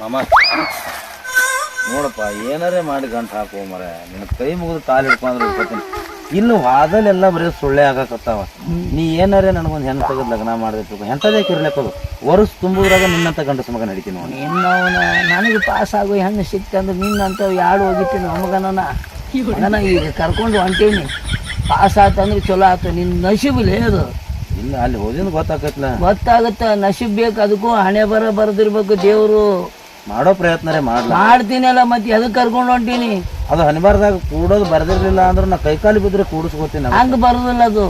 ಮಾಮ. ನೋಡಪ್ಪ ಏನಾರೇ ಮಾಡಿ ಗಂಟು ಹಾಕೋ ಮರ ನಿನ್ನ ಕೈ ಮುಗಿದು ಕಾಲು ಹಿಡ್ಕೊಂಡ್ರೆ ಇಟ್ಕೊತೀನಿ ಇನ್ನು ವಾದಲೆಲ್ಲ ಬರೀ ಸುಳ್ಳೆ ಆಗಕತ್ತಾವ. ನೀ ಏನಾರೇ ನನಗೊಂದು ಹೆಣ್ಣು ತೆಗೆದು ಲಗ್ನ ಮಾಡಿದ್ರು ಎಂಥದೇ ಕಿರ್ಲಕ್ಕದು ವರ್ಷ ತುಂಬುದ್ರಾಗ ನಿನ್ನಂತ ಗಂಡಸ ಮಗ ನಡಿತೀನಿ ನೋಡಿ. ಇನ್ನವನ ನನಗೆ ಪಾಸ್ ಆಗೋ ಹೆಣ್ಣು ಸಿಕ್ತಂದ್ರೆ ನಿನ್ನಂತ ಯಾಡು ಹೋಗಿತ್ತೀನಿ ಮಗನ ನಾನು ಈಗ ಕರ್ಕೊಂಡು ಹೊಂಟೀನಿ. ಪಾಸ್ ಆತಂದ್ರೆ ಚಲೋ ಆತ. ನಿನ್ನ ನಶೀಬಲ್ಲಿ ಅದು. ಇಲ್ಲ ಅಲ್ಲಿ ಹೋದಿನ ಗೊತ್ತಾಗತ್ತಲ್ಲ ಗೊತ್ತಾಗತ್ತ. ನಶೀಬ್ ಬೇಕು ಅದಕ್ಕೂ ಹಣೆ ಬರ ಬರೆದಿರ್ಬೇಕು ದೇವರು. ಮಾಡೋ ಪ್ರಯತ್ನರೇ ಮಾಡ್ಲ? ಮಾಡ್ತೀನಲ್ಲ ಮತ್ತೆ ಅದಕ್ಕೆ ಕರ್ಕೊಂಡು ಹೊಂಟೀನಿ? ಅದು ಹನಿಬಾರ್ದಾಗ ಕೂಡೋದು ಬರ್ದಿರ್ಲಿಲ್ಲ ಅಂದ್ರೆ ನಾ ಕೈ ಕಾಲು ಬಿದ್ರೆ ಕೂಡಿಸ್ಕೋತೀನಿ ಹಂಗ ಬರೋದಿಲ್ಲ ಅದು.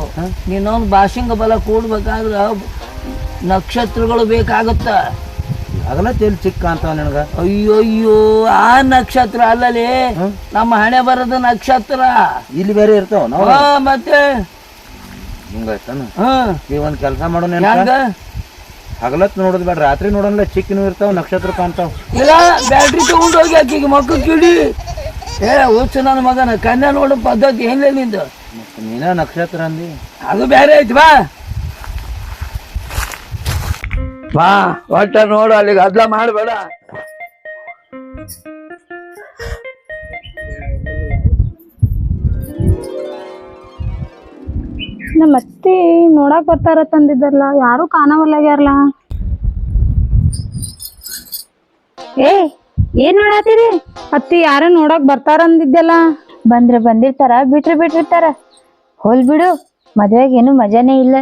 ನೀನೊಂದು ಭಾಷೆಂಗ ಬಲ ಕೂಡ್ಬೇಕಾದ್ರೆ ನಕ್ಷತ್ರಗಳು ಬೇಕಾಗುತ್ತ. ಆಗಲ್ಲ ತೇಲಿ ಚಿಕ್ಕ ಅಂತ ನಿನಗ. ಅಯ್ಯೋ ಅಯ್ಯೋ ಆ ನಕ್ಷತ್ರ ಅಲ್ಲಲ್ಲಿ ನಮ್ಮ ಹಣೆ ಬರದ ನಕ್ಷತ್ರ. ಇಲ್ಲಿ ಬೇರೆ ಇರ್ತಾವ ನಾವು? ಮತ್ತೆ? ಹಿಂಗಾಯ್ತಾನ? ಈ ಒಂದ್ ಕೆಲಸ ಮಾಡೋಣ ಹೆಂಗ? ಹಗಲತ್ ನೋಡೋದು ಬೇಡ ರಾತ್ರಿ ನೋಡೋಣ ಚಿಕ್ಕನು ಇರ್ತಾವ ನಕ್ಷತ್ರ ಕಾಣ್ತಾವ ಇಲ್ಲ ಬ್ಯಾಟ್ರಿ ತಗೊಂಡೋಗಿ ಆಕಿಗೆ ಮಕ್ಕ ಕಿಡಿ ಏ ಹುಚ್ಚು ನನ್ನ ಮಗನ ಕನ್ಯಾ ನೋಡೋ ಪದ್ಧತಿ ಏನಿಲ್ಲ ನಿಂದು? ಮತ್ತೆ ನೀನ ನಕ್ಷತ್ರ ಅಂದಿ? ಅದು ಬೇರೆ ಐತಿ ಬಾ. ಬಾ ಒಟ್ಟ ನೋಡು ಅಲ್ಲಿಗೆ ಅದ್ಲ ಮಾಡಬೇಡ. ನಮ್ಮ ಅತ್ತಿ ನೋಡಕ್ ಬರ್ತಾರ ತಂದಿದ್ದಾರಲ್ಲ. ಯಾರು ಕಾಣವಲ್ಲಾಗ್ಯಾರಲ್ಲ. ಏ, ಏನ್ ಮಾಡಾತಿರಿ ಅತ್ತಿ ಯಾರ ನೋಡಕ್ ಬರ್ತಾರ ಅಂದಿದ್ದಲ್ಲ. ಬಂದ್ರ ಬಂದಿರ್ತಾರ, ಬಿಟ್ರ ಬಿಟ್ಟಿರ್ತಾರ. ಹೋಲ್ ಬಿಡು, ಮದ್ವೆಗ್ ಏನು ಮಜಾನೇ ಇಲ್ಲ.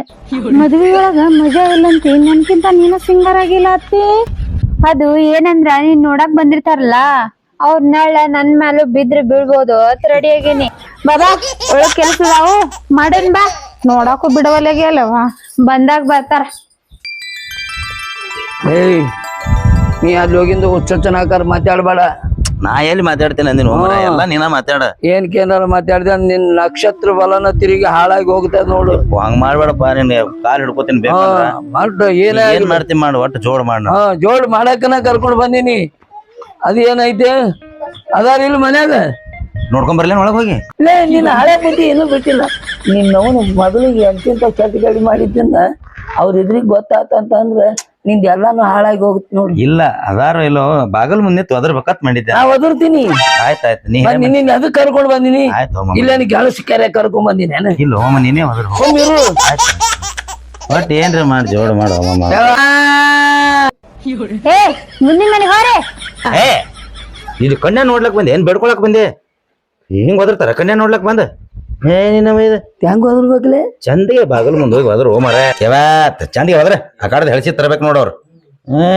ಮದ್ವಿ ಒಳಗ ಮಜಾ ಇಲ್ಲಂತಿ, ನನ್ಕಿಂತ ನೀನು ಸಿಂಗರ್ ಆಗಿಲ್ಲ ಅತ್ತಿ. ಅದು ಏನಂದ್ರ, ನೀನ್ ನೋಡಕ್ ಬಂದಿರ್ತಾರಲ್ಲ. ಅವ್ರ ನಾಳೆ ನನ್ ಮೇಲೂ ಬಿದ್ರ ಬೀಳ್ಬೋದು, ಅತ್ ರೆಡಿ ಆಗೇನಿ. ಬಾಬಾ ಒಳಗ್ ಕೆಲ್ಸ ನಾವು ಮಾಡೇನ್ ಬಾ. ನೋಡಾಕು ಬಿಡವಲ್ಲಾಗ್ಯಲ್ಲವ ಬಂದಾಗ ಬರ್ತಾರ. ಏಯ್ ನೀ ಅಲ್ಲಿ ಹೋಗಿಂದ ಹುಚ್ಚನಾಕಾರ ಮಾತಾಡ್ಬೇಡ. ನಾ ಎಲ್ಲಿ ಮಾತಾಡ್ತೇನೆ ಅಂದಿನ ಎಲ್ಲ ನೀನ ಮಾತಾಡ. ಏನ್ಕೇನಾರ ಮಾತಾಡ್ದೆ ನಿನ್ ನಕ್ಷತ್ರ ಬಲನ ತಿರುಗಿ ಹಾಳಾಗಿ ಹೋಗ್ತದ ನೋಡು. ಹಂಗ್ ಮಾಡ್ಬೇಡಪ್ಪ ನಿನ್ ಕಾಲ್ ಹಿಡ್ಕೋತೀನಿ ಏನ ಏನ್ ಮಾಡ್ತೀನಿ ಮಾಡು ಒಟ್ಟು ಜೋಡ್ ಮಾಡ. ಜೋಡ್ ಮಾಡಕ್ಕನ ಕರ್ಕೊಂಡ್ ಬಂದೀನಿ. ಅದೇನೈತೆ ಏನೈತೆ? ಅದಾರ ಇಲ್ಲಿ ಮನ್ಯಾಗ? ನೋಡ್ಕೊಂಡ್ ಬರ್ಲೇನ್ ಒಳಗ್ ಹೋಗಿ? ಲೇ ನಿನ್ನ ಹಳೆ ಬುದ್ಧಿ ಏನೂ ಬಿಟ್ಟಿಲ್ಲ. ನಿನ್ನವನು ಮೊದಲಿಗೆ ಎಂತಿಂತ ಕೆಟ್ಟ ಗಡಿ ಮಾಡಿದ್ದಿಂದ ಅವ್ರ ಇದ್ರಿಗೆ ಗೊತ್ತಾತಂತಂದ್ರ ನಿಂದ ಎಲ್ಲಾನು ಹಾಳಾಗಿ ಹೋಗುತ್ತೆ ನೋಡಿ. ಇಲ್ಲ ಅದಾರ ಇಲ್ಲೋ ಬಾಗಲ್ ಮುಂದೆ ತೊದರ್ಬೇಕತ್ ಮಾಡಿದ್ದೆ. ನಾ ಒದರ್ತೀನಿ. ಆಯ್ತಾಯ್ತು ನೀ ಬಂದ್ ನಿನ್ನ ಅದಕ್ಕೆ ಕರ್ಕೊಂಡ್ ಬಂದಿನಿ? ಆಯ್ತು ಹೋಮ ಇಲ್ಲ ನೀ ಕೆರೆ ಕರ್ಕೊಂಡ್ ಬಂದಿನಿ ನಾನು? ಇಲ್ಲ ಹೋಮ ನೀನೇ ಸುಮ್ಮಿರು ಒಟ್ಟು ಏನ್ರಿ ಮಾಡಿ ಜೋಡ್ ಮಾಡು ಹೋಮ ಏ ಮುಂದಿನ ಮನೆ ಹೋರೆ. ಏ ಇದು ಕಣ್ಣ ನೋಡ್ಲಕ್ ಬಂದೆ ಏನ್ ಬೇಡ್ಕೊಳಕ್ ಬಂದೆ? ಹಿಂಗ್ ಒದರ್ತಾರ? ಕನ್ಯಾ ನೋಡ್ಲಕ್ ಬಂದ? ಏ ನಿನ್ನ ಇದು ಹೆಂಗ್ ಚಂದಿಗೆ ಬಾಗಲ್ ಮುಂದೆ ಹೋಗಿ ಹೋದ್ರು ಓ ಮರ ಯಾವತ್ ಚಂದಿಗೆ ಹೋದ್ರೆ ಆ ಕಡೆ ಹೆಳ್ಸಿ ತರಬೇಕು ನೋಡವ್ರು ಏ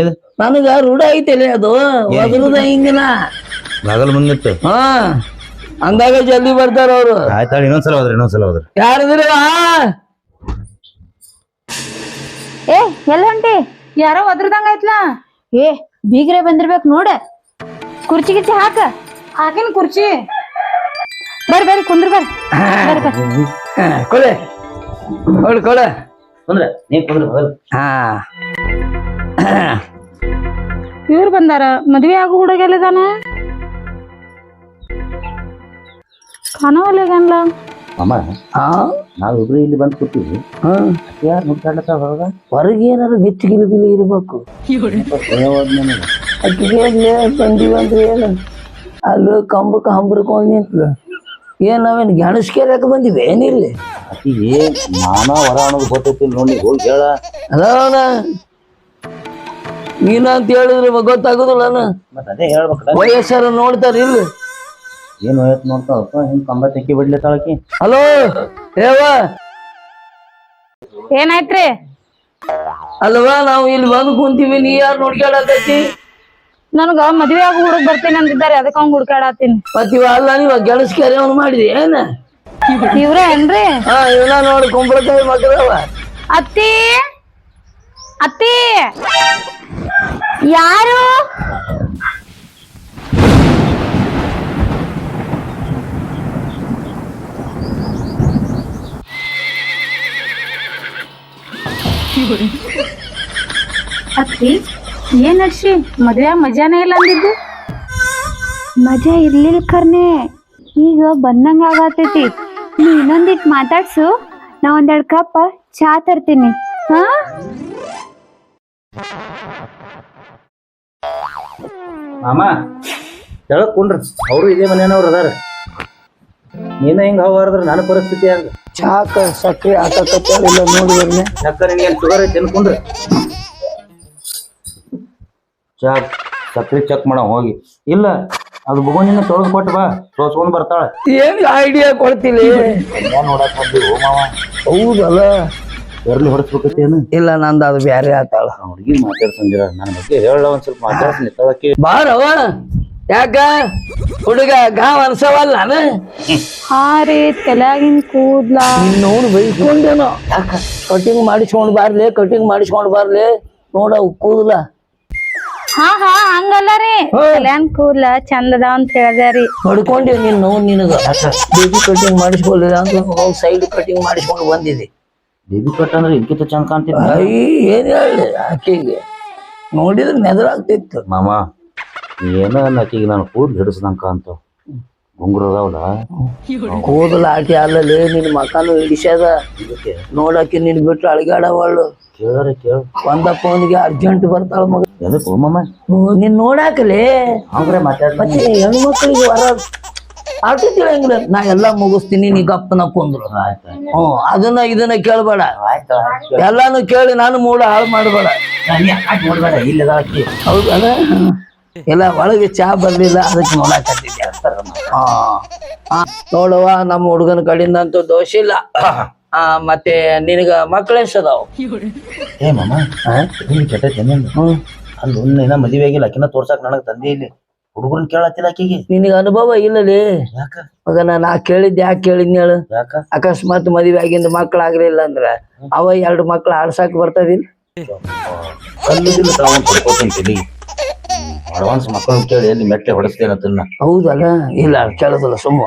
ಇದು ನನಗ ರೂಢ ಐತಿಲೆ ಅದು? ಒದರುದ ಹಿಂಗಿನ? ಬಾಗಲ್ ಮುಂದಿತ್ತು ಹಾ ಅಂದಾಗ ಜಲ್ದಿ ಬರ್ತಾರ ಅವ್ರು. ಆಯ್ತಾಳ ಇನ್ನೊಂದ್ಸಲ ಹೋದ್ರಿ ಇನ್ನೊಂದ್ಸಲ ಹೋದ್ರಿ ಯಾರಿದ್ರಿ ಏ ಎಲ್ಲ ಹೊಂಟಿ? ಯಾರೋ ಒದ್ರದಂಗ ಐತ್ಲಾ ಏ ಬೀಗ್ರೆ ಬಂದಿರ್ಬೇಕು ನೋಡ. ಕುರ್ಚಿ ಗಿರ್ಚಿ ಹಾಕ. ಹಾಕಿನ ಕುರ್ಚಿ. ಬರ್ರಿ ಬರ್ರಿ ಕುಂದ್ರ ಬರ್ರಿ. ಕೊಡು ಕೊಡೆ. ಕುಂದ್ರ ನೀ ಕುಂದ್ರ ಹಾ. ಇವ್ರು ಬಂದಾರ ಮದ್ವೆ ಆಗೋ ಹುಡುಗೆಲ್ಲಿದಾನ ಕಾಣವಲ್ಲಾಗಲ್ಲ ಅಮ್ಮ ಹಾ. ನಾವಿಬ್ರು ಇಲ್ಲಿ ಬಂದ್ ಕೂತೀವಿ. ಹಾ. ಯಾರು ಮುಟ್ಟಾಡ್ಲತ್ತಾವ ಹೊರಗ? ಹೊರಗೆ ಏನಾರು ಹೆಚ್ಚು ಗಿಲಿ ಗಿಲಿ ಇರ್ಬೇಕು ಅಕ್ಕಿಗೆ ಬಂದೀವಿ ಅಂದ್ರೆ ಏನು ಅಲ್ಲಿ ಕಂಬಕ್ಕೆ ಹಂಬರ್ಕೊಂಡು ನಿಂತದ. ಏನ್ ನಾವೇನು ಯಾಕೆ ಬಂದಿವಿ? ಏನಿಲ್ಲ ಆಕಿಗೆ ನಾನಾ ಹೊರ ಅನ್ನೋದು ಗೊತ್ತೈತಿ ನೋಡಿ ಹೋಗಿ ಹೇಳ. ಅದ ನೀನ ಅಂತ ಹೇಳಿದ್ರೆ ಗೊತ್ತಾಗುದಿಲ್ಲ ವಯಸ್ಸಾರ ಅದೇ ಹೇಳ್ಬೇಕ ವಯಸ್ಸರ ನೋಡ್ತಾರ ಇಲ್ಲ. ಏನ್ ವಯಸ್ಸು ನೋಡ್ತಾವಪ್ಪ ಹಿಂಗ್ ಕಂಬ ತೆಕ್ಕಿ ಬಿಡ್ಲತ್ತಾಳಕಿ ಹಲೋ ಏವ? ಏನಾಯ್ತ್ರಿ? ಅಲ್ವಾ ನಾವು ಇಲ್ಲಿ ಬಂದು ಕುಂತೀವಿ ನೀ ಯಾರು ನೋಡ್ಕೊಳಕತ್ತಿ ನನಗ ಮದ್ವೆ ಆಗ ಹುಡುಗ ಬರ್ತೀನಿ ಅಂದಿದ್ದಾರೆ ಅದಕ್ಕ ಅವ್ನ್ ಹುಡ್ಕಾಡತ್ತೀನಿ. ಮತ್ ಇವ ಅಲ್ಲ ನೀವ ಗೆಣಸ್ಕೇರಿ ಅವ್ನು ಮಾಡಿದಿ ಏನ? ಇವ್ರ ಏನ್ರಿ? ಹಾ ಇವನ ನೋಡಿ ಕುಂಬಳಕಾಯಿ ಮಕ್ಕಳವ ಅತ್ತಿ ಅತ್ತಿ ಯಾರು? ಅತ್ತಿ ಏನ್ ಅಕ್ಷಿ ಮದ್ವೆ ಮಜಾನೇ ಇಲ್ಲ ಅಂದಿದ್ದು. ಮಜಾ ಇರ್ಲಿಲ್ಲ ಕರ್ನೆ ಈಗ ಬಂದಂಗ ಆಗತೈತಿ. ನೀ ಇನ್ನೊಂದಿಟ್ ಮಾತಾಡ್ಸು. ನಾ ಒಂದೆರಡು ಕಪ್ ಚಾ ತರ್ತೀನಿ. ಹಾ? ಮಾಮ ಹೇಳಕ್ ಕುಂಡ್ರಿ. ಅವರು ಇದೇ ಮನೆಯವ್ರು ಅದಾರ. ನೀನ ಹಿಂಗ ಹವಾರದ್ರ ನನ್ನ ಪರಿಸ್ಥಿತಿ ಹಂಗ? ಚಾಕ ಸಕ್ರೆ ಹಾಕಕತ್ತಾರ ಇಲ್ಲ ನೋಡಿ ಬರ್ನೆ ಶುಗರ್ ಐತಿ ಚಾ ಸಕ್ರಿ ಚೆಕ್ ಮಾಡ ಹೋಗಿ. ಇಲ್ಲ ಅದು ಬುಗೋನಿನ ತೊಳೆದು ಕೊಟ್ಟು ಬಾ ತೋರ್ಸ್ಕೊಂಡ್ ಬರ್ತಾಳ. ಏನ್ ಐಡಿಯಾ ಕೊಡ್ತೀನಿ ಏನ್ ನೋಡಕ್ ಬಂದಿ ಓ ಮಾವ. ಹೌದಲ್ಲ? ಎರ್ಲಿ ಹೊಡಸ್ಬೇಕತ್ತೇನು ಇಲ್ಲ ನಂದು ಅದು ಬ್ಯಾರೆ ಆತಾಳ. ಹುಡುಗಿ ಮಾತಾಡ್ಸಂದಿರ ನನ್ನ ಬಗ್ಗೆ ಹೇಳ ಒಂದ್ ಸ್ವಲ್ಪ ಮಾತಾಡ್ಸಿ ತಳಕ್ಕೆ. ಬಾರವ ಯಾಕ? ಹುಡುಗ ಗಾವ್ ಅನ್ಸವಲ್ಲ ನಾನು? ಹಾ ರೀ ತಲೆಯಾಗಿನ್ ಕೂದ್ಲ. ನೋಡು ಬೈಸ್ಕೊಂಡೇನೋ ಯಾಕ? ಕಟಿಂಗ್ ಮಾಡಿಸ್ಕೊಂಡ್ ಬಾರ್ಲೆ ಕಟಿಂಗ್ ಮಾಡಿಸ್ಕೊಂಡ್ ಬಾರ್ಲೆ. ನೋಡ ಕೂದಲ. ಹಾ ಹಾ ಹಂಗಲ್ಲ ರೀ. ಕಲ್ಯಾಣ ಕೂದ್ಲ ಚಂದ ಅದಾವ ಅಂತ ಹೇಳ್ದಾರಿ. ಹೊಡ್ಕೊಂಡಿವ್ ನೀನ್ ನೋವು ನಿನಗ. ಬೇಬಿ ಕಟಿಂಗ್ ಮಾಡಿಸ್ಕೊಳ್ಳಿಲ್ಲ ಅಂತ ಹೋಗಿ ಸೈಡ್ ಕಟಿಂಗ್ ಮಾಡಿಸ್ಕೊಂಡು ಬಂದಿದೆ. ಬೇಬಿ ಕಟ್ ಅಂದ್ರೆ ಇಂಕಿತ ಚಂದ ಕಾಣ್ತಿದ್ದ ಐ ಏನ್ ಹೇಳಿ ಆಕೆಗೆ? ನೋಡಿದ್ರೆ ನೆದರಾಗ್ತಿತ್ತು. ಮಾಮ ಏನೋ ಆಕೆಗೆ ನಾನು ಕೂದಲು ಹಿಡಿಸ್ದಂಕ ಅಂತ ಗುಂಗುರು ಅದಾವಲ್ಲ ಕೂದಲು ಹಾಕಿ ಅಲ್ಲಲ್ಲಿ ನಿನ್ ಮಕಾನು ಹಿಡಿಸ್ಯಾದ. ನೋಡಕ್ಕೆ ನಿನ್ ಬಿಟ್ಟು ಅಳಗಾಡವಳು ಕೇಳಾರ ಕೇಳ. ಒಂದ ಫೋನ್ಗೆ ಅರ್ಜೆಂಟ್ ಬರ್ತಾಳ ಮಗ. ಎದಕ್ ಓ ಮಾಮ? ನೀನ್ ನೋಡಾಕಲೇ? ಹಂಗ್ರೆ ಮಾತಾಡ್ ಮತ್ತೆ ಹೆಣ್ಮಕ್ಳಿಗೆ ವರ ಆಟ ತಿಳಂಗಿಲ್ಲ ನಾ ಎಲ್ಲಾ ಮುಗಿಸ್ತೀನಿ ನೀ ಗಪ್ಪನ ಕುಂದ್ರು. ಹ್ಮ್ ಅದನ್ನ ಇದನ್ನ ಕೇಳ್ಬೇಡ. ಎಲ್ಲಾನು ಕೇಳಿ ನಾನು ಮೂಡ ಹಾಳು ಮಾಡ್ಬೇಡ. ನೋಡ್ಬೇಡ. ಇಲ್ಲ ಆಕಿ ಹೌದಲ್ಲ? ಎಲ್ಲ ಒಳಗೆ ಚಾ ಬರ್ಲಿಲ್ಲ ಅದಕ್ಕೆ ನೋಡಾಕತ್ತಿದ್ದೆ ನೋಡವ್ವ ನಮ್ಮ ಹುಡುಗನ ಕಡೆಯಿಂದ ಅಂತೂ ದೋಷ ಇಲ್ಲ. ಆ ಮತ್ತೆ ನಿನಗ ಮಕ್ಳು ಎಷ್ಟದಾವ ಏ ಮಾಮ ಕೆಟ್ಟೈತೆ ಅಲ್ಲಿ ಮದುವೆ ಆಗಿಲ್ಲ ಆಕಿನ ತೋರ್ಸಕ್ ನನಗ್ ತಂದೆ ಇಲ್ಲಿ. ಹುಡುಗನ್ ಕೇಳತ್ತಿಲ್ಲ ಆಕಿಗೆ. ನಿನಗ ಅನುಭವ ಇಲ್ಲಲಿ? ಯಾಕ? ಮಗನ ನಾ ಕೇಳಿದ್ ಯಾಕೆ ಕೇಳಿದ್ನ ಹೇಳು? ಯಾಕ? ಅಕಸ್ಮಾತ್ ಮದುವೆ ಆಗಿಂದ ಮಕ್ಳು ಆಗ್ಲಿಲ್ಲ ಅಂದ್ರ ಅವ ಎರಡು ಮಕ್ಳು ಆಡ್ಸಾಕ್ ಬರ್ತದಿಲ್ಲ? ಕಲ್ಲಿದ್ದಿಲ್ಲ ತಾವು ಅಡ್ವಾನ್ಸ್ ಮಕ್ಕಳು ಕೇಳಿ ಎಲ್ಲಿ ಮೆಟ್ಟೆ ಹೊಡಿಸ್ತೇನೆ ಅದನ್ನ? ಹೌದಲ್ಲ? ಇಲ್ಲ ಕೇಳೋದಲ್ಲ ಸುಮ್ಮ.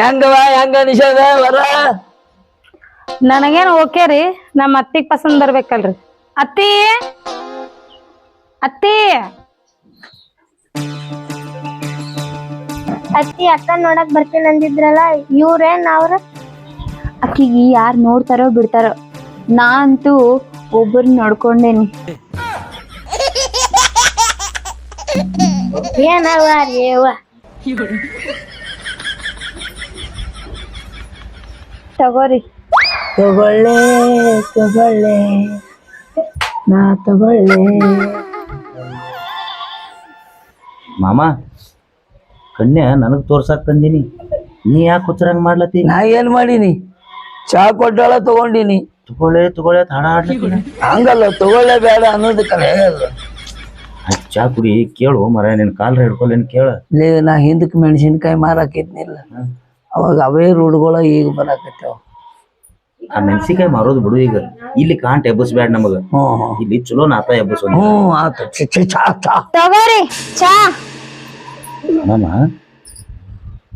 ಹೆಂಗವ ಹೆಂಗ ನಿಷೇಧ ವರ? ನನಗೇನು ಓಕೆ ರೀ ನಮ್ಮ ಅತ್ತಿಗ್ ಪಸಂದ್ ಬರ್ಬೇಕಲ್ರಿ. ಅತ್ತಿ? ಅತ್ತಿ? ಅತ್ತಿ ಅಕ್ಕ ನೋಡಕ್ ಬರ್ತೀನಿ ಅಂದಿದ್ರಲ್ಲ ಇವ್ರೇನ್ ಅವ್ರ? ಅಕ್ಕಿಗೆ ಯಾರ್ ನೋಡ್ತಾರೋ ಬಿಡ್ತಾರೋ ನಾ ಅಂತೂ ಒಬ್ಬರು ನೋಡ್ಕೊಂಡೇನಿ. ಏನವ ರೇವ ತಗೋರಿ. ತಗೊಳ್ಳೆ ತಗೊಳ್ಳೆ. ನಾ ತಗೊಳ್ಳೆ. ಮಾಮ ಕನ್ಯಾ ನನಗ್ ತೋರ್ಸಾಕ್ ತಂದಿನಿ. ನೀ ಯಾಕೆ ಹುಚ್ಚರಂಗ್ ಮಾಡ್ಲತ್ತಿ? ನಾ ಏನ್ ಮಾಡಿನಿ? ಚಾ ಕೊಡ್ಡಾಳ ತಗೊಂಡಿನಿ. ತಗೊಳ್ಳೆ ತಗೊಳ್ಳೆ ಹಾಡ ಹಂಗಲ್ಲ ತಗೊಳ್ಳೆ ಬೇಡ ಅನ್ನೋದು ಕಲೆ ಚಾ ಕುಡಿ ಕೇಳು ಮರ ನಿನ್ ಕಾಲ್ರ ಹಿಡ್ಕೊಲೇನ್ ಕೇಳ. ಲೇ ನಾ ಹಿಂದಕ್ ಮೆಣಸಿನ್ಕಾಯಿ ಮಾರಾಕಿದ್ನಿಲ್ಲ ಅವಾಗ ಅವೇ ರೋಡ್ಗಳ ಈಗ ಬರಾಕತ್ತವ. ಆ ಮೆಣಸಿನ್ಕಾಯಿ ಮಾರೋದು ಬಿಡು ಈಗ. ಇಲ್ಲಿ ಕಾಂಟ್ ಎಬ್ಬಸ್ಬೇಡ ನಮಗ. ಇಲ್ಲಿ ಚಲೋ ನಾತ ಎಬ್ಬಸ್ ನಿನಗ ಆತ ಛೆ, ಛೆ, ಚಾ ಚಾ. ತಗೋರಿ ಚಾ. ಮಾಮ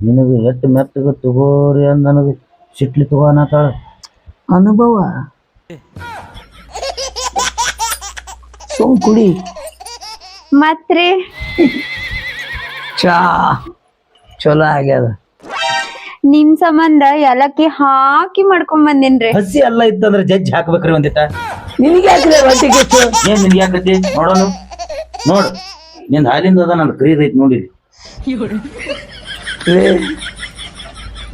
ನಿನಗೆ ಎಟ್ಟು ಮೆತ್ತಗ ತಗೋರಿ ಅಂದ್ ನನಗ ಸಿಟ್ಲಿ ತಗೋ ಅನ್ನತಾಳ. ಅನುಭವ. ಸುಮ್ ಕುಡಿ. ಮತ್ರಿ? ಚಾ. ಚಲೋ ಆಗ್ಯದ. ನಿಮ್ ಸಂಬಂಧ ಏಲಕ್ಕಿ ಹಾಕಿ ಮಾಡ್ಕೊಂಡ್ ಬಂದಿನ್ರಿ. ಹಸಿ ಅಲ್ಲ ಇತ್ತಂದ್ರೆ ಜಜ್ಜಿ ಹಾಕ್ಬೇಕ್ರಿ ಒಂದಿಟ. ನಿನಗೆ ಹಾಕಿದ್ರೆ ಹೊಟ್ಟೆ ಕಿಚ್ಚು ಏನ್ ನಿನ್ಗೆ ಯಾಕೈತಿ ನೋಡೋನು. ನೋಡು ನಿಂದ ಹಾಲಿಂದ ಅದ ನಂದು ಕರೀದ್ ಐತಿ ನೋಡಿರಿ. ಏ,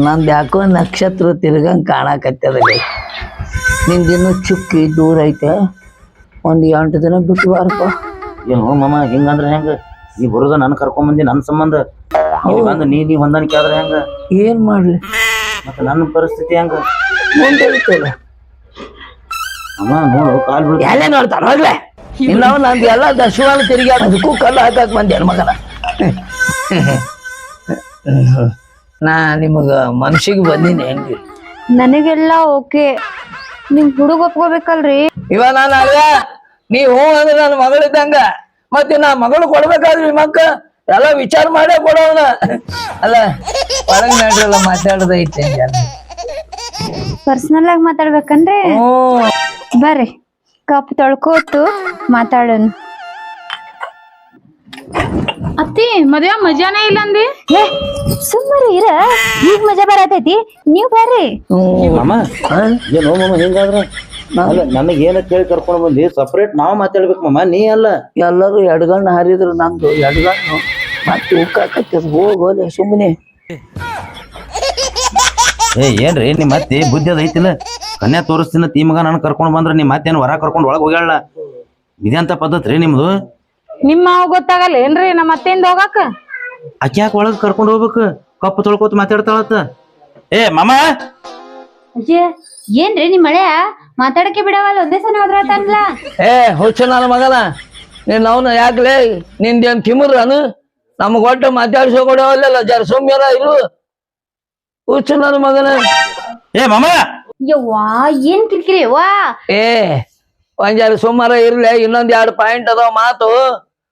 ನಂದ್ ಯಾಕೋ ನಕ್ಷತ್ರ ತಿರ್ಗಂಗ್ ಕಾಣಕತ್ತದ. ನಿಂದಿನ್ನು ಚುಕ್ಕಿ ದೂರ ಐತೆ. ಒಂದ್ ಎಂಟು ದಿನ ಬಿಟ್ಟು ಬಾರಪ್ಪ ಏನು ಮಾಮ ಹಿಂಗಂದ್ರೆ ಹೆಂಗ? ಈ ಬರೋದ ನನ್ ಕರ್ಕೊಂಡ್ ಬಂದಿ ನನ್ ಸಂಬಂಧ. ಇಲ್ಲಿ ಬಂದು ನೀ ನೀ ಹೊಂದಾಣಿಕೆ ಆದ್ರೆ ಹೆಂಗ? ಏನ್ ಮಾಡ್ಲಿ? ಮತ್ತೆ ನನ್ನ ಪರಿಸ್ಥಿತಿ ಹೆಂಗ? ಅಮ್ಮ ನೋಡು ಕಾಲ್ ಬಿಡು. ಎಲ್ಲೇ ನೋಡ್ತಾರ ಹೋಗ್ಲೆ. ಇನ್ನವ್ ನಂದು ಎಲ್ಲ ದಶವಾನ ತಿರುಗಿ ಅದಕ್ಕೂ ಕಲ್ಲು ಹಾಕಕ್ ಬಂದೆ ಮಗನ. ನಾ ನಿಮಗ ಮನ್ಸಿಗೆ ಬಂದಿನಿ ಹೆಂಗ್ರಿ ನನಗೆಲ್ಲ ಓಕೆ. ನಿಮ್ ಹುಡುಗ ಒಪ್ಕೋಬೇಕಲ್ರಿ? ಇವಾಗ ನಾನು ಅಲ್ಲ ನೀ ಹೂ ಅಂದ್ರೆ ನನ್ನ ಮಗಳಿದ್ದಂಗ ಮತ್ತೆ ನಾ ಮಗಳು ಕೊಡ್ಬೇಕಾದ್ರಿ ಮಕ್ಕ ಎಲ್ಲ ವಿಚಾರ ಮಾಡೇ ಕೊಡೋನ ಅಲ್ಲ ಒಳಗ್ ನಡ್ರಲ್ಲ ಮಾತಾಡೋದೈತೆ ಪರ್ಸನಲ್ ಆಗಿ ಮಾತಾಡ್ಬೇಕನ್ರಿ ಹ್ಞೂ. ಬರ್ರಿ ಕಪ್ ತೊಳ್ಕೋತು ಮಾತಾಡೋಣ. ಅತ್ತಿ ಮದ್ವೆ ಮಜಾನೇ ಇಲ್ಲ ಅಂದಿ? ಏ ಸುಮ್ಮನೆ ಇರ ಈಗ ಮಜಾ ಬರತೈತಿ ನೀವ್ ಬರ್ರಿ. ಹ್ಞೂ. ಮಾಮ ಏನು ಮಾಮ ಹಿಂಗಾದ್ರ? ಅಲ್ಲ ನನಗೆ ಏನ ಕೇಳಿ ಕರ್ಕೊಂಡು ಬಂದಿ? ಸಪ್ರೇಟ್ ನಾವ್ ಮಾತಾಡ್ಬೇಕು ಮಮ್ಮ ನೀ ಅಲ್ಲ. ಎಲ್ಲರೂ ಎಡಗಣ್ಣು ಹಾರಿದ್ರು ನಂದು ಎಡಗಣ್ಣು. ಮತ್ತೆ ಉಕ್ಕಾಕತ್ತೆ ಹೋಗೋಲೆ ಸುಮ್ಮನೆ ಏ ಏನ್ರಿ ನಿಮ್ಮ ಮತ್ತೆ ಬುದ್ಧಿ ಅದ ಐತಿಲ್ಲ? ಕನ್ಯಾ ತೋರಿಸ್ತೀನಿ ತೀ ಮಗ ನಾನು ಕರ್ಕೊಂಡ್ ಬಂದ್ರೆ ನಿಮ್ ಮತ್ತೇನು ಹೊರ ಕರ್ಕೊಂಡು ಒಳಗ್ ಹೋಗ್ಯಾಳ ಇದಂತ ಪದ್ಧತಿ ರೀ ನಿಮ್ದು? ನಿಮ್ಮ ಮಾವ ಗೊತ್ತಾಗಲ್ಲ ಏನ್ರಿ ನಮ್ಮ ಅತ್ತೆಯಿಂದ ಹೋಗಾಕ? ಅಕ್ಕಿ ಯಾಕೆ ಒಳಗ್ ಕರ್ಕೊಂಡ್ ಹೋಗ್ಬೇಕು? ಕಪ್ಪು ತೊಳ್ಕೊತ ಮಾತಾಡ್ತಾಳತ್ತ. ಏ ಮಾಮ! ಅಜ್ಜಿ ಏನ್ರಿ ನಿಮ್ಮ ಮಳೆ ಮಾತಾಡಕ್ಕೆ ಬಿಡವಲ್ಲ ಒಂದೇ ಸಲ ಹೋದ್ರತನ್ಲ ಏ ಹುಚ್ಚ ನನ್ನ ಮಗನ ನೀನ್ ಅವನ ಯಾಕ್ಲೆ ನಿಂದೇನ್ ತಿಮಿರನು? ನಮಗ್ ಒಟ್ಟು ಮಾತಾಡ್ಸೋ ಕೊಡವಲ್ಲ ಜರ ಸೌಮ್ಯರ ಇರು. ಹುಚ್ಚ ನನ್ನ ಮಗನ. ಏ ಮಮ! ಯವ್ವಾ ಏನ್ ಕಿರಿಕಿರಿ ವಾ ಏ ಒಂದ್ ಜರ ಸುಮಾರ ಇರ್ಲಿ ಇನ್ನೊಂದ್ ಎರಡು ಪಾಯಿಂಟ್ ಅದಾವ ಮಾತು.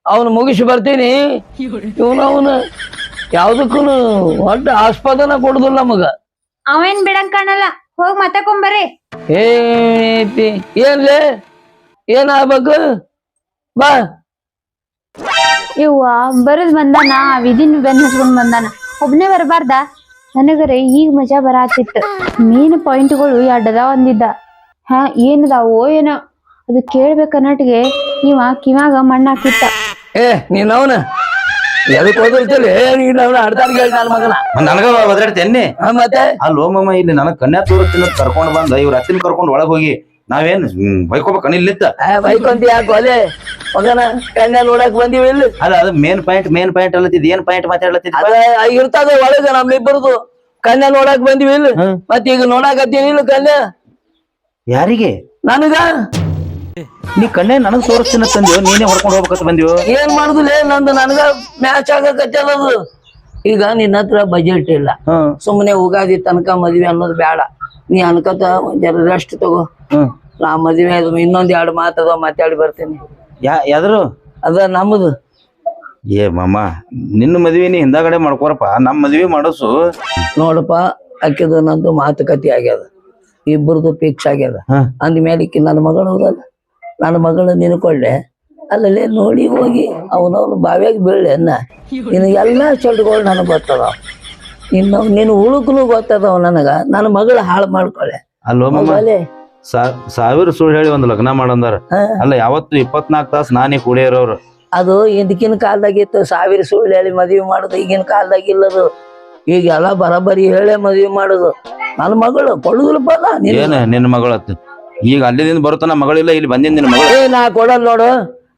ಅವನು ಮುಗಿಸಿ ಬರ್ತೀನಿ. ಇವನು ಅವನು ಯಾವ್ದಕ್ಕೂ ಒಟ್ಟು ಆಸ್ಪದನ ಕೊಡುದಿಲ್ಲ ನಮಗ. ಅವೇನ್ ಬಿಡಂಗ್ ಕಾಣಲ್ಲ. ಹೋಗ್ ಮಾತಾಕೊಂಬರ್ರಿ ಏತಿ ಏನ್ ಏನಾಗ್ಬೇಕು? ಬಾ. ಇವ್ವ ಬರದ್ ಬಂದಾನ ವಿಧಿನ್ ಬೆನ್ ಹಚ್ಕೊಂಡ್ ಬಂದಾನ. ಒಬ್ನೇ ಬರಬಾರ್ದ? ನನಗರೆ ಈಗ ಮಜಾ ಬರಾತಿತ್ತು. ಮೇನ್ ಪಾಯಿಂಟ್ಗಳು ಎರಡದಾವ ಒಂದಿದ್ದ. ಹಾ ಏನದಾವೋ ಏನೋ. ಅದು ಕೇಳ್ಬೇಕನ್ನಟ್ಗೆ ಇವ ಕಿವಾಗ ಮಣ್ಣ ಹಾಕಿತ್ತ ಏ ನೀನ್ ಅವನ? ಎದಕ್ ಓದಿರ್ತಿಲ್ಲ ನೀನ್ ಅವನ ಅಡ್ತಾರ ಹೇಳಿ ನನ್ನ ಮಗನ. ನನಗ ಒದರಾಡ್ತೇನೆ ಆ, ಮತ್ತೆ? ಅಲ್ಲಿ ಹೋಮಮ್ಮ ಇಲ್ಲಿ ನನಗ್ ಕನ್ಯಾ ತೋರಿಸ್ತೀನಿ ಅಂತ ಕರ್ಕೊಂಡ್ ಬಂದ. ಇವ್ರ ಅತ್ತಿನ ಕರ್ಕೊಂಡ್ ಒಳಗ್ ಹೋಗಿ ನಾವೇನ್ ಬೈಕೋಬೇಕ ಇಲ್ಲಿತ್ತ? ಆ, ಬೈಕೊಂತ ಯಾಕೆ ಒಲೆ? ಮಗನ ಕನ್ಯಾ ನೋಡಕ್ ಬಂದಿವಿ ಇಲ್ಲಿ. ಅಲ್ಲ ಅದು ಮೇನ್ ಪಾಯಿಂಟ್ ಮೇನ್ ಪಾಯಿಂಟ್ ಅಲ್ಲತ್ತಿದ್. ಏನ್ ಪಾಯಿಂಟ್ ಮಾತಾಡ್ಲತ್ತಿದ್ ಅದ ಇರ್ತದ ಒಳಗ ನಮ್ಮಿಬ್ಬರದು. ಕನ್ಯಾ ನೋಡಕ್ ಬಂದಿವಿ ಇಲ್ಲಿ. ಹ್ಮ್. ಮತ್ ಈಗ ನೋಡಕತ್ತೀನಿ ಇಲ್ಲ ಕನ್ಯಾ. ಯಾರಿಗೆ? ನನಗ? ನೀ ಕಣ್ಣೇ ನನಗ್ ತೋರಿಸ್ತೀನಿ ತಂದ್ಯೋ ನೀನೇ ಹೊಡ್ಕೊಂಡು ಹೋಗ್ಬೇಕಂತ ಬಂದ್ಯೋ? ಏನ್ ಮಾಡುದಿಲ್ಲ ನಂದು? ನನಗ ಮ್ಯಾಚ್ ಆಗಕತ್ತದದು ಈಗ ನಿನ್ನ ಹತ್ರ ಬಜೆಟ್ ಇಲ್ಲ. ಹ್ಮ್ ಸುಮ್ಮನೆ ಉಗಾದಿ ತನಕ ಮದ್ವೆ ಅನ್ನೋದು ಬೇಡ. ನೀ ಅನ್ಕತ ಒಂದ್ ರೆಸ್ಟ್ ತಗೋ. ಹ್ಮ್ ನಾ ಮದ್ವೆ ಆದ್ ಇನ್ನೊಂದ್ ಎರಡು ಮಾತದ ಮಾತಾಡಿ ಬರ್ತೀನಿ. ಯಾ ಯಾದ್ರು ಅದ ನಮ್ಮದು ಏ ಮಾಮ ನಿನ್ನ ಮದ್ವೆ ನೀ ಹಿಂದಾಗಡೆ ಮಾಡ್ಕೋರಪ್ಪ. ನಮ್ ಮದ್ವಿ ಮಾಡಸು. ನೋಡಪ್ಪ ಅಕ್ಕಿದ ನಂದು ಮಾತುಕತೆ ಆಗ್ಯದ. ಇಬ್ಬರದು ಫಿಕ್ಸ್ ಆಗ್ಯದ. ಹಾ. ಅಂದ್ಮೇಲೆ ಈಕಿ ನನ್ನ ಮಗಳು ಹೌದಲ್ಲ. ನನ್ನ ಮಗಳು ನಿನ್ಕೊಳ್ಳೆ ಅಲ್ಲಲ್ಲಿ ನೋಡಿ ಹೋಗಿ ಅವನವನು ಬಾವಿಯಾಗಿ ಬೀಳ್ಳೆ ಅನ್ನ. ನಿನಗೆಲ್ಲ ಚಟಗಳು ನನಗೆ ಗೊತ್ತದ. ಇನ್ನು ನೀನು ಉಳುಕ್ನು ಗೊತ್ತದವ ನನಗ. ನನ್ನ ಮಗಳು ಹಾಳು ಮಾಡ್ಕೊಳ್ಳೆ ಅಲ್ಲೇ ಸಾವಿರ ಸುಳ್ಳು ಹೇಳಿ ಒಂದು ಲಗ್ನ ಮಾಡಂದಾರ. ಅಲ್ಲ ಯಾವತ್ತು ಇಪ್ಪತ್ನಾಲ್ಕು ತಾಸು ನಾನೇ ಕುಡಿಯರವ್ರು ಅದು ಹಿಂದಕಿನ ಕಾಲದಾಗಿತ್ತು ಸಾವಿರ ಸುಳ್ಳು ಹೇಳಿ ಮದುವೆ ಮಾಡುದು ಈಗಿನ ಕಾಲದಾಗ ಇಲ್ಲದು. ಈಗ ಎಲ್ಲ ಬರಬರಿ ಹೇಳೇ ಮದುವೆ ಮಾಡುದು. ನನ್ನ ಮಗಳು ಕೊಡುದಿಲ್ಲಪ್ಪ ನಿನ್ನ ಮಗಳು ಈಗ ಅಲ್ಲಿದಿಂದ ಬರುತ್ತಾನ ಮಗಳಿಲ್ಲ ಇಲ್ಲಿ ಬಂದಿನ ನಿನ್ನ ಮಗಳು. ಏ ನಾ ಕೊಡಲ್ ನೋಡು.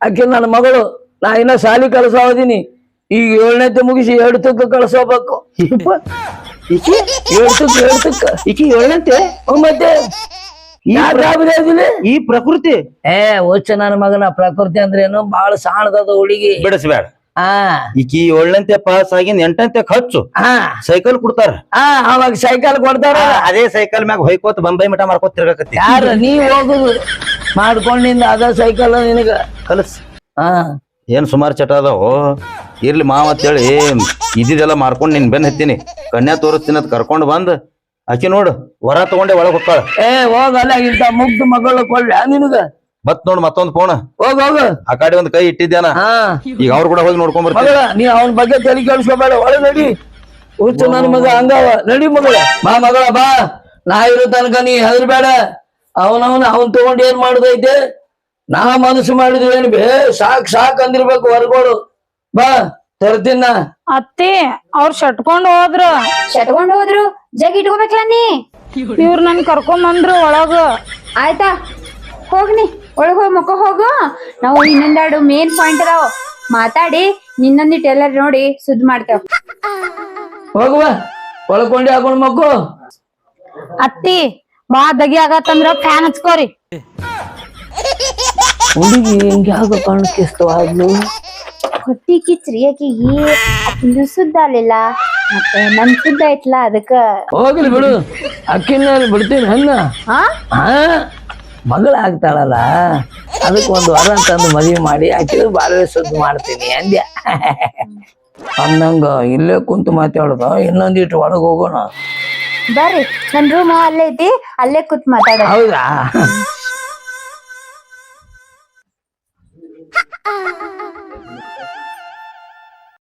ಅಕ್ಕಿ ನನ್ನ ಮಗಳು. ನಾ ಇನ್ನ ಶಾಲಿ ಹೋದಿನಿ. ಈಗ ಏಳನೇತೆ ಮುಗಿಸಿ ಎರಡು ತಕ್ಕ ಕಳ್ಸೋಬೇಕು. ಎರಡು ತುಕ್ಕ ಎರಡು ತುಕ್ಕ. ಈಕಿ ಏಳಂತೆ ಹ್ಮ್ ಮತ್ತೆ ಯಾಕ್ ಗಾಬರಿ ಆದಿಲೆ? ಈ ಪ್ರಕೃತಿ? ಏ ಹುಚ್ಚ ನನ್ನ ಮಗನ ಪ್ರಕೃತಿ ಅಂದ್ರೇನು? ಬಾಳ ಸಾಣದ ಹುಡುಗಿ. ಬಿಡಿಸ್ಬೇಡ. ಹಾ ಈಕಿ ಏಳಂತೆ ಪಾಸ್ ಆಗಿ ಎಂಟಂತೆ ಖರ್ಚು ಆ. ಸೈಕಲ್ ಕೊಡ್ತಾರ. ಆ ಅವಾಗ ಸೈಕಲ್ ಕೊಡ್ತಾರ. ಅದೇ ಸೈಕಲ್ ಮ್ಯಾಗ ಹೊಯ್ಕೋತ ಬಂಬೈ ಮಠ ಮಾಡ್ಕೋತ ತಿರ್ಗಕತ್ತಿ. ಯಾರ ನೀ ಹೋಗುದು. ಮಾಡ್ಕೊಂಡಿಂದ ಅದ ಸೈಕಲ್ ನಿನಗ. ಕಲಸ್. ಆ. ಏನ್ ಸುಮಾರು ಚಟ ಅದಾವ? ಇರ್ಲಿ ಮಾವ ಅಂತೇಳಿ ಇದ್ದಿದ್ದೆಲ್ಲ ಮಾಡ್ಕೊಂಡು ನಿನ್ ಬೆನ್ ಹತ್ತೀನಿ. ಕನ್ಯಾ ತೋರಿಸ್ತೀನಿ ಅಂತ ಕರ್ಕೊಂಡ್ ಬಂದ್ ಆಕಿ ನೋಡು ವರ ತಗೊಂಡೆ ಒಳಗ್ ಹೋಗ್ತಾಳ. ಏ ಹೋಗಲ್ಲ ಇಂತ ಮುಗ್ಧ ಮಗಳು ಕೊಡ್ಲ ನಿನಗ. ಬತ್ ನೋಡ್ ಮತ್ತೊಂದ್ ಫೋನ್ ಹೋಗ ಹೋಗ. ಆ ಕಡೆ ಒಂದ್ ಕೈ ಇಟ್ಟಿದ್ಯಾನ? ಹಾ. ಈಗ ಅವ್ರು ಕೂಡ ಹೋಗಿ ನೋಡ್ಕೊಂಡ್ ಮಗಳ ನೀ ಅವನ ಬಗ್ಗೆ ತಲೆ ಕೇಳಿಸ್ಕೋಬೇಡ ಒಳ ನಡಿ. ಹುಚ್ಚ ನನ್ನ ಮಗ ಹಂಗವ ನಡಿ ಮಗಳ. ಬಾ ಮಗಳ ಬಾ. ನಾ ಇರೋ ತನಕ ನೀ ಹೆದರ್ಬೇಡ. ಅವನವನ ಅವನ್ ತಗೊಂಡ್ ಏನ್ ಮಾಡುದೈತೆ? ನಾ ಮನಸ್ಸು ಮಾಡಿದ್ವಿ ಏನ್ ಬೇ ಸಾಕ್ ಸಾಕ್ ಅಂದಿರ್ಬೇಕು ಹೊರಗೋಡು ಬಾ ತರ್ತೀನ ಅತ್ತಿ ಅವ್ರ ಶಟ್ಕೊಂಡ್ ಹೋದ್ರು. ಶಟ್ಕೊಂಡ್ ಹೋದ್ರು? ಜಗ್ ಇಟ್ಕೋಬೇಕಲ್ಲ ನೀ? ಇವ್ರ ನನ್ ಕರ್ಕೊಂಡ್ ಬಂದ್ರು ಒಳಗ. ಆಯ್ತಾ? ಹೋಗ್ನಿ. ಒಳಗ್ ಹೋಗಿ ಮುಖ ಹೋಗು. ನಾವು ಇನ್ನೊಂದೆರಡು ಮೇನ್ ಪಾಯಿಂಟ್ ಅದಾವ ಮಾತಾಡಿ ನಿನ್ನೊಂದಿಟ್ಟು ಎಲ್ಲಾರು ನೋಡಿ ಸುದ್ದಿ ಮಾಡ್ತೇವ್. ಹೋಗುವ. ಒಳಕೊಂಡಿ ಹಾಕೊಂಡ್ ಮಗು ಅತ್ತಿ ಬಾ ದಗಿ ಆಗತ್ತಂದ್ರ ಫ್ಯಾನ್ ಹಚ್ಕೋರಿ. ಹುಡುಗಿ ಹಿಂಗೆ ಯಾವ ಅದ್ಲು ಹೊಟ್ಟಿ ಕಿಚ್ರಿ ಆಕಿಗೆ ಅಕ್ಕಿಂದು ಸುದ್ದ ಅಲ್ಲಿಲ್ಲ ಮತ್ತೆ ನನ್ ಸುದ್ದ ಐತ್ಲಾ ಅದಕ್ಕ? ಹೋಗ್ಲಿ ಬಿಡು. ಅಕ್ಕಿನ ಬಿಡ್ತೀನಿ ಹನ್ನ ಹಾ ಮಗಳಾಗ್ತಾಳಲ್ಲ? ಅದಕ್ಕೆ ಒಂದು ವರ ತಂದು ಮದುವೆ ಮಾಡಿ ಹಾಕಿದ್ರೆ ಬಾರವೇ ಸುದ್ದಿ ಮಾಡ್ತೀನಿ ಅಂದ್ಯ? ಅಂದಂಗ ಇಲ್ಲೇ ಕುಂತು ಮಾತಾಡೋದು ಇನ್ನೊಂದಿಟ್ಟು ಒಳಗೆ ಹೋಗೋಣ. ಬರ್ರಿ ನನ್ ರೂಮ್ ಅಲ್ಲೇ ಐತಿ ಅಲ್ಲೇ ಕೂತ್ ಮಾತಾಡೋ ಹೌದಾ?